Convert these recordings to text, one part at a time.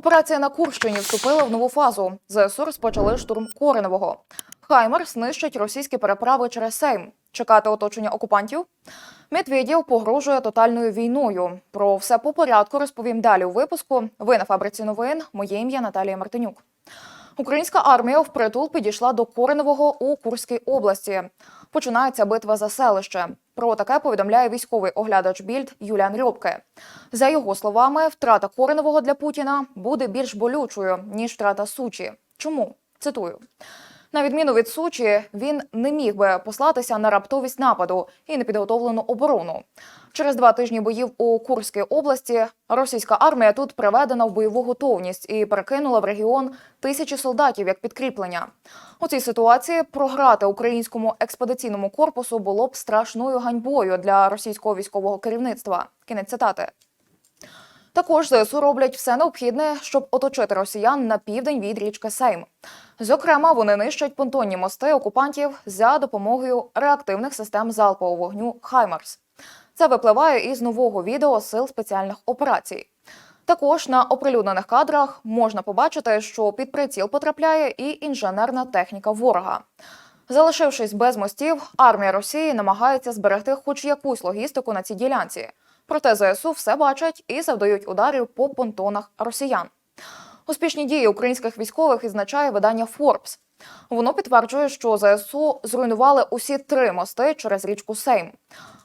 Операція на Курщині вступила в нову фазу. ЗСУ розпочали штурм Кореневого. Хаймер знищить російські переправи через Сейм. Чекати оточення окупантів. Медведєв погрожує тотальною війною. Про все по порядку розповім далі у випуску. Ви на фабриці новин. Моє ім'я Наталія Мартинюк. Українська армія впритул підійшла до Коренового у Курській області. Починається битва за селище. Про таке повідомляє військовий оглядач Більд Юліан Рьобке. За його словами, втрата Коренового для Путіна буде більш болючою ніж втрата Сучі. Чому цитую? На відміну від Сучі, він не міг би послатися на раптовість нападу і непідготовлену оборону. Через два тижні боїв у Курській області російська армія тут приведена в бойову готовність і перекинула в регіон тисячі солдатів як підкріплення. У цій ситуації програти українському експедиційному корпусу було б страшною ганьбою для російського військового керівництва. Кінець цитати. Також ЗСУ роблять все необхідне, щоб оточити росіян на південь від річки Сейм. Зокрема, вони нищать понтонні мости окупантів за допомогою реактивних систем залпового вогню Хаймарс. Це випливає із нового відео сил спеціальних операцій. Також на оприлюднених кадрах можна побачити, що під приціл потрапляє і інженерна техніка ворога. Залишившись без мостів, армія Росії намагається зберегти хоч якусь логістику на цій ділянці. Проте ЗСУ все бачать і завдають ударів по понтонах росіян. Успішні дії українських військових відзначає видання Forbes. Воно підтверджує, що ЗСУ зруйнували усі три мости через річку Сейм.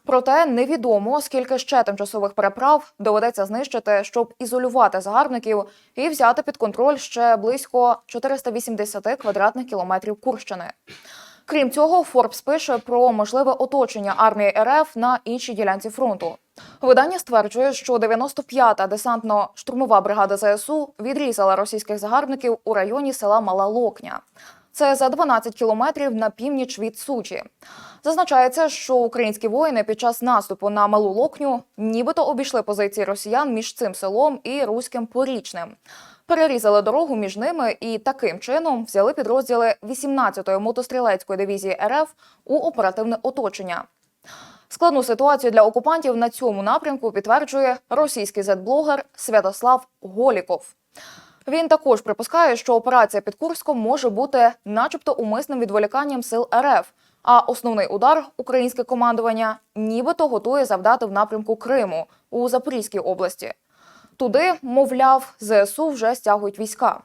Проте невідомо, скільки ще тимчасових переправ доведеться знищити, щоб ізолювати загарбників і взяти під контроль ще близько 480 квадратних кілометрів Курщини. Крім цього, Форбс пише про можливе оточення армії РФ на іншій ділянці фронту. Видання стверджує, що 95-та десантно-штурмова бригада ЗСУ відрізала російських загарбників у районі села Мала Локня. Це за 12 кілометрів на північ від Сучі. Зазначається, що українські воїни під час наступу на малу локню нібито обійшли позиції росіян між цим селом і руським порічним. Перерізали дорогу між ними і таким чином взяли підрозділи 18-ї мотострілецької дивізії РФ у оперативне оточення. Складну ситуацію для окупантів на цьому напрямку підтверджує російський зетблогер Святослав Голіков. Він також припускає, що операція під Курском може бути, начебто, умисним відволіканням сил РФ. А основний удар українське командування нібито готує завдати в напрямку Криму у Запорізькій області. Туди, мовляв, ЗСУ вже стягують війська.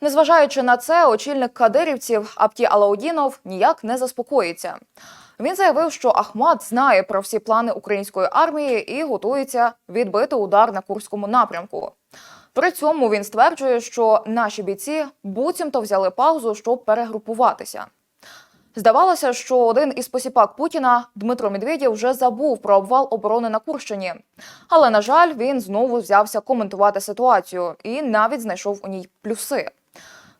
Незважаючи на це, очільник кадирівців Апті Алаудінов ніяк не заспокоїться. Він заявив, що Ахмат знає про всі плани української армії і готується відбити удар на курському напрямку. При цьому він стверджує, що наші бійці буцімто взяли паузу, щоб перегрупуватися. Здавалося, що один із посіпак Путіна Дмитро Медведєв вже забув про обвал оборони на Курщині. Але на жаль, він знову взявся коментувати ситуацію і навіть знайшов у ній плюси.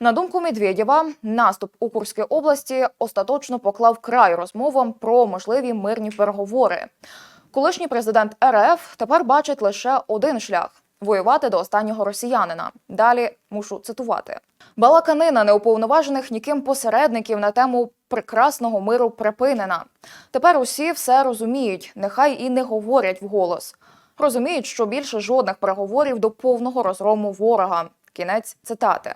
На думку Медведєва, наступ у Курській області остаточно поклав край розмовам про можливі мирні переговори. Колишній президент РФ тепер бачить лише один шлях воювати до останнього росіянина. Далі мушу цитувати. Балаканина неуповноважених ніким посередників на тему прекрасного миру припинена. Тепер усі все розуміють, нехай і не говорять вголос. Розуміють, що більше жодних переговорів до повного розгрому ворога. Кінець цитати.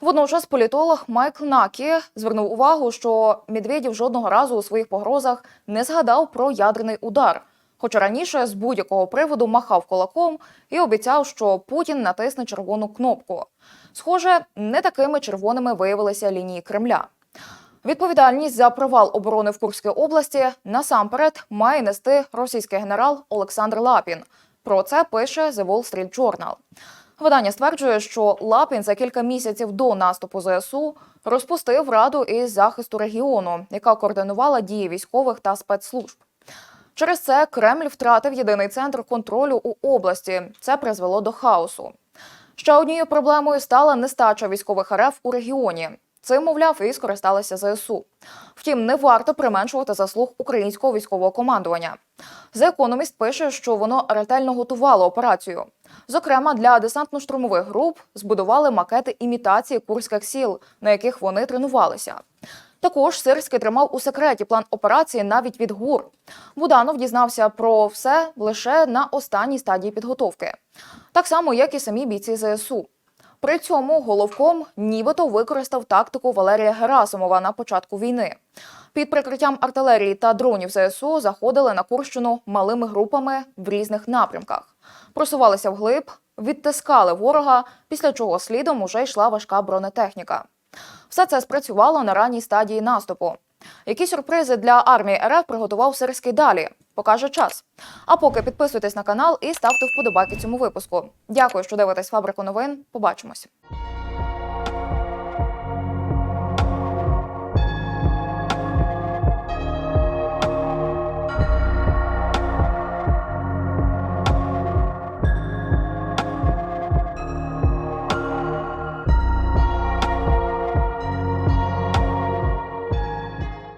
Водночас політолог Майкл Накі звернув увагу, що Медведєв жодного разу у своїх погрозах не згадав про ядерний удар. Хоча раніше з будь-якого приводу махав кулаком і обіцяв, що Путін натисне червону кнопку. Схоже, не такими червоними виявилися лінії Кремля. Відповідальність за провал оборони в Курській області насамперед має нести російський генерал Олександр Лапін. Про це пише The Wall Street Journal. Видання стверджує, що Лапін за кілька місяців до наступу ЗСУ розпустив раду із захисту регіону, яка координувала дії військових та спецслужб. Через це Кремль втратив єдиний центр контролю у області. Це призвело до хаосу. Ще однією проблемою стала нестача військових РФ у регіоні. Цим, мовляв, і скористалися ЗСУ. Втім, не варто применшувати заслуг українського військового командування. The Economist пише, що воно ретельно готувало операцію. Зокрема, для десантно-штурмових груп збудували макети імітації курських сіл, на яких вони тренувалися. Також Сирський тримав у секреті план операції навіть від ГУР. Буданов дізнався про все лише на останній стадії підготовки. Так само, як і самі бійці ЗСУ. При цьому головком нібито використав тактику Валерія Герасимова на початку війни. Під прикриттям артилерії та дронів ЗСУ заходили на Курщину малими групами в різних напрямках, просувалися вглиб, відтискали ворога, після чого слідом уже йшла важка бронетехніка. Все це спрацювало на ранній стадії наступу. Які сюрпризи для армії РФ приготував Сирський далі? Покаже час. А поки підписуйтесь на канал і ставте вподобайки цьому випуску. Дякую, що дивитесь фабрику новин. Побачимось.